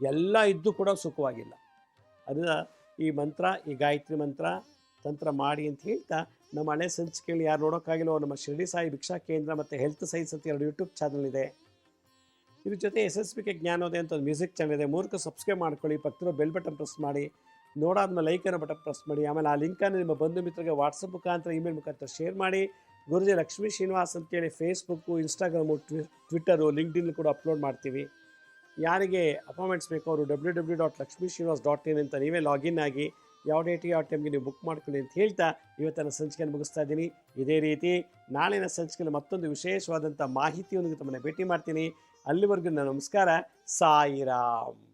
ಎಲ್ಲ ಇದ್ದು ಕೂಡ ಸುಖವಾಗಿಲ್ಲ. ಅದರಿಂದ ಈ ಮಂತ್ರ, ಈ ಗಾಯತ್ರಿ ಮಂತ್ರ, ತಂತ್ರ ಮಾಡಿ ಅಂತ ಹೇಳ್ತಾ ನಮ್ಮ ಹಳೆ ಸಂಚಿಕೆಯಲ್ಲಿ ಯಾರು ನೋಡೋಕ್ಕಾಗಿಲ್ಲ ನಮ್ಮ ಶಿರಡಿ ಸಾಯಿ ಭಿಕ್ಷಾ ಕೇಂದ್ರ ಮತ್ತು ಹೆಲ್ತ್ ಸೈನ್ಸ್ ಅಂತ ಎರಡು ಯೂಟ್ಯೂಬ್ ಚಾನಲ್ ಇದೆ. ಇದ್ರ ಜೊತೆ ಎಸ್ ಎಸ್ ಪಿ ಕೆ ಜ್ಞಾನೋದಯ ಅಂತ ಒಂದು ಮ್ಯೂಸಿಕ್ ಚಾನಲ್ ಇದೆ. ಮೂರ್ಖ ಸಬ್ಸ್ಕ್ರೈಬ್ ಮಾಡ್ಕೊಳ್ಳಿ ಪಕ್ಕದ ಬೆಲ್ ಬಟನ್ ಪ್ರೆಸ್ ಮಾಡಿ, ನೋಡಾದ್ಮೇಲೆ ಲೈಕನ್ನು ಬಟನ್ ಪ್ರೆಸ್ ಮಾಡಿ, ಆಮೇಲೆ ಆ ಲಿಂಕನ್ನು ನಿಮ್ಮ ಬಂಧು ಮಿತ್ರರಿಗೆ ವಾಟ್ಸಪ್ ಮುಖಾಂತರ ಇಮೇಲ್ ಮುಖಾಂತರ ಶೇರ್ ಮಾಡಿ. ಗುರುಜಿ ಲಕ್ಷ್ಮೀ ಶ್ರೀನಿವಾಸ್ ಅಂತೇಳಿ ಫೇಸ್ಬುಕ್ಕು ಇನ್ಸ್ಟಾಗ್ರಾಮು ಟ್ವಿ ಟ್ವಿಟ್ಟರು ಲಿಂಕ್ಡಿನ್ ಕೂಡ ಅಪ್ಲೋಡ್ ಮಾಡ್ತೀವಿ. ಯಾರಿಗೆ ಅಪಾಯಿಂಟ್ಮೆಂಟ್ಸ್ ಬೇಕು ಅವರು W W dot Lakshmi Srinivas dot in ಅಂತ ನೀವೇ ಲಾಗಿನ್ ಆಗಿ, ಯಾವ ಡೇಟ್ ಯಾವ ಟೈಮ್ಗೆ ನೀವು ಬುಕ್ ಮಾಡ್ಕೊಳ್ಳಿ ಅಂತ ಹೇಳ್ತಾ ಇವತ್ತಿನ ಸಂಚಿಕೆಯನ್ನು ಮುಗಿಸ್ತಾ ಇದ್ದೀನಿ. ಇದೇ ರೀತಿ ನಾಳಿನ ಸಂಚಿಕೆಯಲ್ಲಿ ಮತ್ತೊಂದು ವಿಶೇಷವಾದಂಥ ಮಾಹಿತಿಯೊಂದಿಗೆ ತಮ್ಮನ್ನು ಭೇಟಿ ಮಾಡ್ತೀನಿ. ಅಲ್ಲಿವರೆಗೂ ನಮಸ್ಕಾರ. ಸಾಯಿರಾಮ್.